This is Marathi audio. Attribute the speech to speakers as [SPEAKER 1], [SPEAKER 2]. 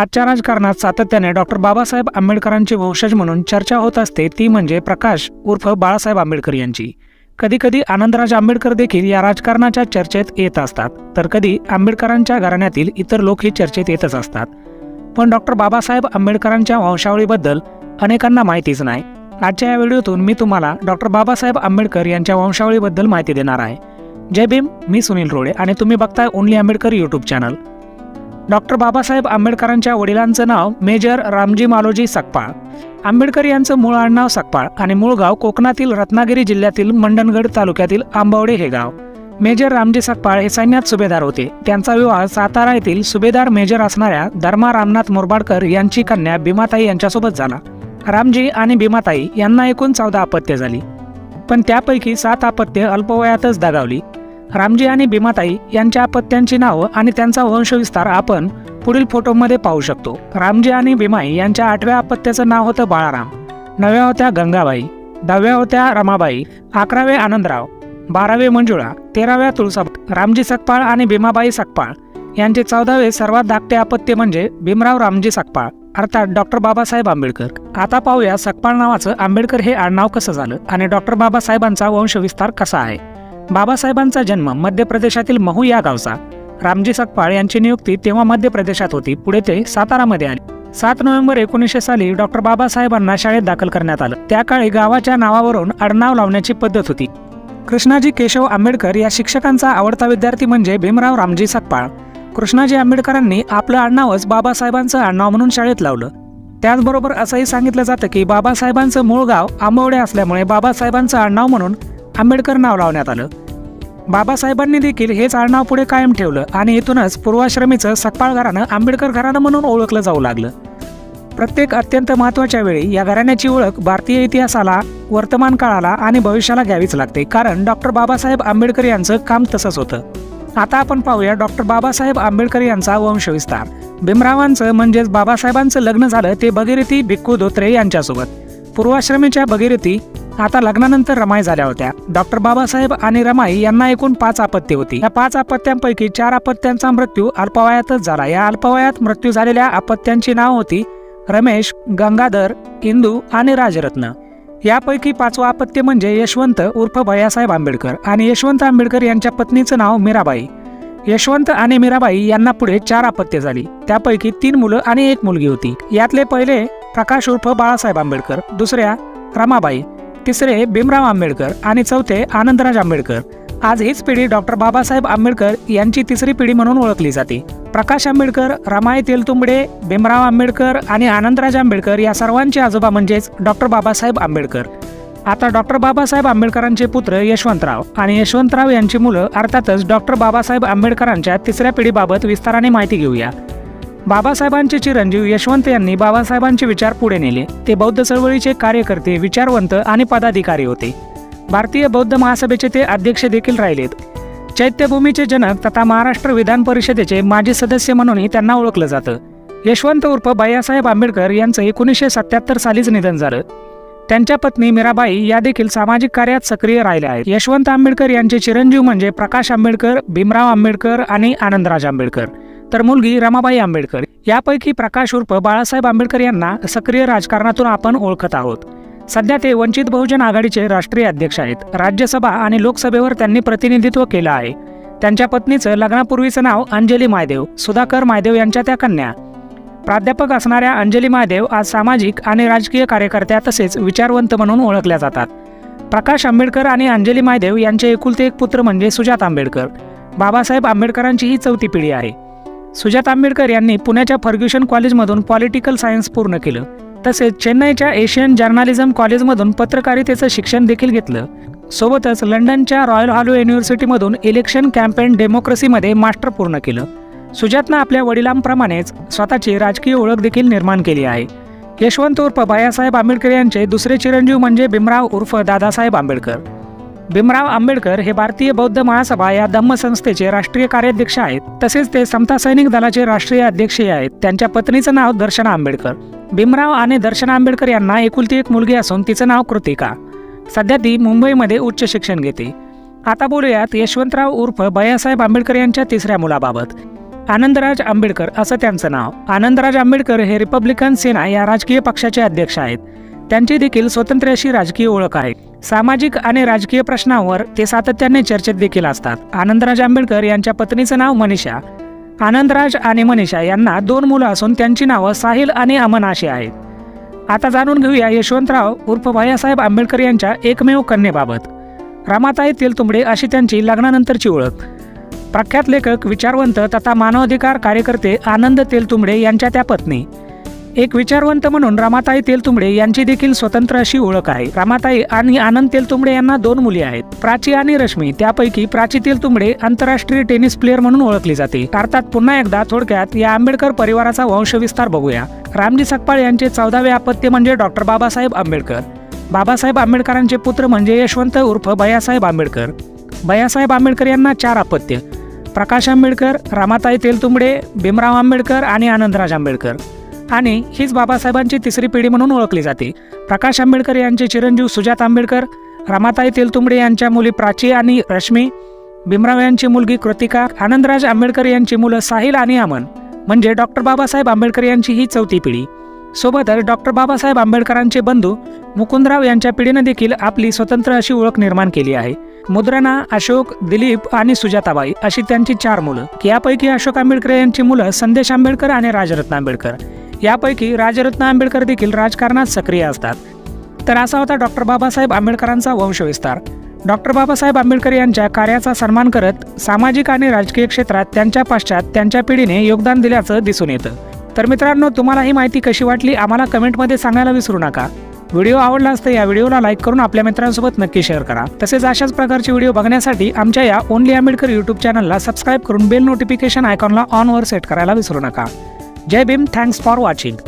[SPEAKER 1] आजच्या राजकारणात सातत्याने डॉक्टर बाबासाहेब आंबेडकरांचे वंशज म्हणून चर्चा होत असते ती म्हणजे प्रकाश उर्फ बाळासाहेब आंबेडकर यांची. कधीकधी आनंदराज आंबेडकर देखील या राजकारणाच्या चर्चेत येत असतात तर कधी आंबेडकरांच्या घराण्यातील इतर लोकही चर्चेत येतच असतात. पण डॉक्टर बाबासाहेब आंबेडकरांच्या वंशावळीबद्दल अनेकांना माहितीच नाही. आजच्या या व्हिडिओतून मी तुम्हाला डॉक्टर बाबासाहेब आंबेडकर यांच्या वंशावळीबद्दल माहिती देणार आहे. जय भीम मी सुनील रोडे आणि तुम्ही बघताय only Ambedkar YouTube channel doctor Babasaheb आंबेडकरांच्या वडिलांचं नाव मेजर रामजी मालोजी सकपाळ. आंबेडकर यांचं मूळ आडनाव सकपाळ आणि मूळ गाव कोकणातील रत्नागिरी जिल्ह्यातील मंडणगड तालुक्यातील आंबवडे हे गाव. मेजर रामजी सकपाळ हे सैन्यात सुभेदार होते. त्यांचा विवाह सातारा येथील सुभेदार मेजर असणाऱ्या धर्मा रामनाथ मोरबाडकर यांची कन्या भीमाताई यांच्यासोबत झाला. रामजी आणि भीमाताई यांना एकूण चौदा अपत्य झाली. पण त्यापैकी सात अपत्य अल्पवयातच दगावली. रामजी आणि भीमाताई यांच्या अपत्यांची नावं आणि त्यांचा वंशविस्तार आपण पुढील फोटोमध्ये पाहू शकतो. रामजी आणि भीमाई यांच्या आठव्या अपत्याचं नाव होतं बाळाराम. नव्या होत्या गंगाबाई. दहाव्या होत्या रमाबाई. अकरावे आनंदराव. बारावे मंजुळा. तेराव्या तुळसा रामजी सकपाळ आणि भीमाबाई सकपाळ यांचे चौदावे सर्वात धाकटे अपत्य म्हणजे भीमराव रामजी सकपाळ अर्थात डॉक्टर बाबासाहेब आंबेडकर. आता पाहूया सकपाळ नावाचं आंबेडकर हे आडनाव कसं झालं आणि डॉक्टर बाबासाहेबांचा वंशविस्तार कसा आहे? बाबासाहेबांचा जन्म मध्य प्रदेशातील महू या गावचा. रामजी सकपाळ यांची नियुक्ती तेव्हा मध्य प्रदेशात होती पुढे ते सातारामध्ये आले. सात नोव्हेंबर एकोणीसशे साली डॉक्टर बाबासाहेबांना शाळेत दाखल करण्यात आलं. त्या काळी गावाच्या नावावरून आडनाव लावण्याची पद्धत होती. कृष्णाजी केशव आंबेडकर या शिक्षकांचा आवडता विद्यार्थी म्हणजे भीमराव रामजी सकपाळ कृष्णाजी आंबेडकरांनी आपलं आडनावच बाबासाहेबांचं आडनाव म्हणून शाळेत लावलं. त्याचबरोबर असंही सांगितलं जातं की बाबासाहेबांचं मूळ गाव आंबवडे असल्यामुळे बाबासाहेबांचं आडनाव म्हणून आंबेडकर नाव लावण्यात आलं. बाबासाहेबांनी देखील हेच आडनाव पुढे कायम ठेवलं आणि इथूनच पूर्वाश्रमीचं सकपाळ घराणं आंबेडकर घराणं म्हणून ओळखलं जाऊ लागलं. प्रत्येक अत्यंत महत्त्वाच्या वेळी या घराण्याची ओळख भारतीय इतिहासाला वर्तमान काळाला आणि भविष्याला घ्यावीच लागते कारण डॉक्टर बाबासाहेब आंबेडकर यांचं काम तसंच होतं. आता आपण पाहूया डॉक्टर बाबासाहेब आंबेडकर यांचा वंशविस्तार. भीमरावांचं म्हणजेच बाबासाहेबांचं लग्न झालं ते भगीरथी भिक्खू धोत्रे यांच्यासोबत. पूर्वाश्रमीच्या भगीरथी आता लग्नानंतर रमाई झाल्या होत्या. डॉक्टर बाबासाहेब आणि रमाई यांना एकूण पाच आपत्ती होती. या पाच आपत्त्यांपैकी चार आपत्त्यांचा मृत्यू अल्पवयातच झाला. या अल्पवयात मृत्यू झालेल्या आपत्त्यांची नाव होती रमेश गंगाधर इंदू आणि राजरत्न. यापैकी पाचवा अपत्य म्हणजे यशवंत उर्फ भैयासाहेब आंबेडकर आणि यशवंत आंबेडकर यांच्या पत्नीचं नाव मीराबाई. यशवंत आणि मीराबाई यांना पुढे चार अपत्य झाली. त्यापैकी तीन मुलं आणि एक मुलगी होती. यातले पहिले प्रकाश उर्फ बाळासाहेब आंबेडकर दुसऱ्या रमाबाई. तिसरे भीमराव आंबेडकर आणि चौथे आनंदराज आंबेडकर. आज हीच पिढी डॉक्टर बाबासाहेब आंबेडकर यांची तिसरी पिढी म्हणून ओळखली जाते. प्रकाश आंबेडकर रमाई तेलतुंबडे भीमराव आंबेडकर आणि आनंदराज आंबेडकर या सर्वांचे आजोबा म्हणजेच डॉक्टर बाबासाहेब आंबेडकर. आता डॉक्टर बाबासाहेब आंबेडकरांचे पुत्र यशवंतराव आणि यशवंतराव यांची मुलं अर्थातच डॉक्टर बाबासाहेब आंबेडकरांच्या तिसऱ्या पिढीबाबत विस्ताराने माहिती घेऊया. बाबासाहेबांचे चिरंजीव यशवंत यांनी बाबासाहेबांचे विचार पुढे नेले. ते बौद्ध चळवळीचे कार्यकर्ते विचारवंत आणि पदाधिकारी होते. भारतीय बौद्ध महासभेचे ते अध्यक्ष देखील राहिलेत. चैत्यभूमीचे जनक तथा महाराष्ट्र विधान परिषदेचे माजी सदस्य म्हणूनही त्यांना ओळखलं जातं. यशवंत उर्फ बायासाहेब आंबेडकर यांचं एकोणीसशे सत्याहत्तर सालीच निधन झालं. त्यांच्या पत्नी मीराबाई या देखील सामाजिक कार्यात सक्रिय राहिल्या आहेत. यशवंत आंबेडकर यांचे चिरंजीव म्हणजे प्रकाश आंबेडकर भीमराव आंबेडकर आणि आनंदराज आंबेडकर. तर मुलगी रमाबाई आंबेडकर. यापैकी प्रकाश उर्फ बाळासाहेब आंबेडकर यांना सक्रिय राजकारणातून आपण ओळखत आहोत. सध्या ते वंचित बहुजन आघाडीचे राष्ट्रीय अध्यक्ष आहेत. राज्यसभा आणि लोकसभेवर त्यांनी प्रतिनिधित्व केलं आहे. त्यांच्या पत्नीचं लग्नापूर्वीचं नाव अंजली मायदेव सुधाकर मायदेव यांच्या त्या कन्या. प्राध्यापक असणाऱ्या अंजली महादेव आज सामाजिक आणि राजकीय कार्यकर्त्या तसेच विचारवंत म्हणून ओळखल्या जातात. प्रकाश आंबेडकर आणि अंजली महादेव यांचे एकुलते एक पुत्र म्हणजे सुजात आंबेडकर. बाबासाहेब आंबेडकरांची ही चौथी पिढी आहे. सुजात आंबेडकर यांनी पुण्याच्या फर्ग्युशन कॉलेजमधून पॉलिटिकल सायन्स पूर्ण केलं. तसेच चेन्नईच्या एशियन जर्नालिझम कॉलेजमधून पत्रकारितेचं शिक्षण देखील घेतलं. सोबतच लंडनच्या रॉयल हॉलो युनिव्हर्सिटीमधून इलेक्शन कॅम्पेन डेमोक्रेसीमध्ये मास्टर पूर्ण केलं. सुजातनं आपल्या वडिलांप्रमाणेच स्वतःची राजकीय ओळख देखील निर्माण केली आहे. यशवंत उर्फ बायासाहेब आंबेडकर यांचे दुसरे चिरंजीव म्हणजे भीमराव उर्फ दादासाहेब आंबेडकर. भीमराव आंबेडकर हे भारतीय बौद्ध महासभा या धम्म संस्थेचे राष्ट्रीय कार्याध्यक्ष आहेत. तसेच ते समता सैनिक दलाचे राष्ट्रीय अध्यक्षही आहेत. त्यांच्या पत्नीचं नाव दर्शना आंबेडकर. भीमराव आणि दर्शना आंबेडकर यांना एकुलती एक मुलगी असून तिचं नाव कृतिका. सध्या ती मुंबईमध्ये उच्च शिक्षण घेते. आता बोलूयात यशवंतराव उर्फ बयासाहेब आंबेडकर यांच्या तिसऱ्या मुलाबाबत. आनंदराज आंबेडकर असं त्यांचं नाव. आनंदराज आंबेडकर हे रिपब्लिकन सेना या राजकीय पक्षाचे अध्यक्ष आहेत. त्यांची देखील स्वतंत्र अशी राजकीय ओळख आहे. सामाजिक आणि राजकीय प्रश्नांवर ते सातत्याने चर्चेत देखील असतात. आनंदराज आंबेडकर यांच्या पत्नीचं नाव मनीषा. आनंदराज आणि मनीषा यांना दोन मुलं असून त्यांची नावं साहिल आणि अमन अशी आहेत. आता जाणून घेऊया यशवंतराव उर्फ भैयासाहेब आंबेडकर यांच्या एकमेव कन्येबाबत. रामाताई तेलतुंबडे अशी त्यांची लग्नानंतरची ओळख. प्रख्यात लेखक विचारवंत तथा मानवाधिकार कार्यकर्ते आनंद तेलतुंबडे यांच्या त्या पत्नी. एक विचारवंत म्हणून रामाताई तेलतुंबडे यांची देखील स्वतंत्र अशी ओळख आहे. रामाताई आणि आनंद तेलतुंबडे यांना दोन मुली आहेत. प्राची आणि रश्मी त्यापैकी प्राची तेलतुंबडे आंतरराष्ट्रीय टेनिस प्लेअर म्हणून ओळखली जाते. अर्थात पुन्हा एकदा थोडक्यात या आंबेडकर परिवाराचा वंशविस्तार बघूया. रामजी सकपाळ यांचे चौदावे अपत्य म्हणजे डॉक्टर बाबासाहेब आंबेडकर. बाबासाहेब आंबेडकरांचे पुत्र म्हणजे यशवंत उर्फ बयासाहेब आंबेडकर. बयासाहेब आंबेडकर यांना चार अपत्य. प्रकाश आंबेडकर रामाताई तेलतुंबडे भीमराव आंबेडकर आणि आनंदराज आंबेडकर. आणि हीच बाबासाहेबांची तिसरी पिढी म्हणून ओळखली जाते. प्रकाश आंबेडकर यांचे चिरंजीव सुजात आंबेडकर रमाताई तेलतुंबडे यांच्या मुली प्राची आणि रश्मी भीमराव यांची मुलगी कृतिका आनंदराज आंबेडकर यांची मुलं साहिल आणि अमन म्हणजे डॉक्टर बाबासाहेब आंबेडकर यांची ही चौथी पिढी. सोबतच डॉक्टर बाबासाहेब आंबेडकरांचे बंधू मुकुंदराव यांच्या पिढीनं देखील आपली स्वतंत्र अशी ओळख निर्माण केली आहे. मुद्रणा अशोक दिलीप आणि सुजाताबाई अशी त्यांची चार मुलं. यापैकी अशोक आंबेडकर यांची मुलं संदेश आंबेडकर आणि राजरत्न आंबेडकर. यापैकी राजरत्न आंबेडकर देखील राजकारणात सक्रिय असतात. तर असा होता डॉक्टर बाबासाहेब आंबेडकरांचा वंशविस्तार. डॉक्टर बाबासाहेब आंबेडकर यांच्या कार्याचा सन्मान करत सामाजिक आणि राजकीय क्षेत्रात त्यांच्या पश्चात त्यांच्या पिढीने योगदान दिल्याचं दिसून येतं. तर मित्रांनो तुम्हाला ही माहिती कशी वाटली आम्हाला कमेंटमध्ये सांगायला विसरू नका. व्हिडिओ आवडला असता या व्हिडिओला लाईक करून आपल्या मित्रांसोबत नक्की शेअर करा. तसेच अशाच प्रकारचे व्हिडिओ बघण्यासाठी आमच्या या ओनली आंबेडकर यूट्यूब चॅनलला सबस्क्राईब करून बेल नोटिफिकेशन आयकॉनला ऑनवर सेट करायला विसरू नका. Jai Bhim thanks for watching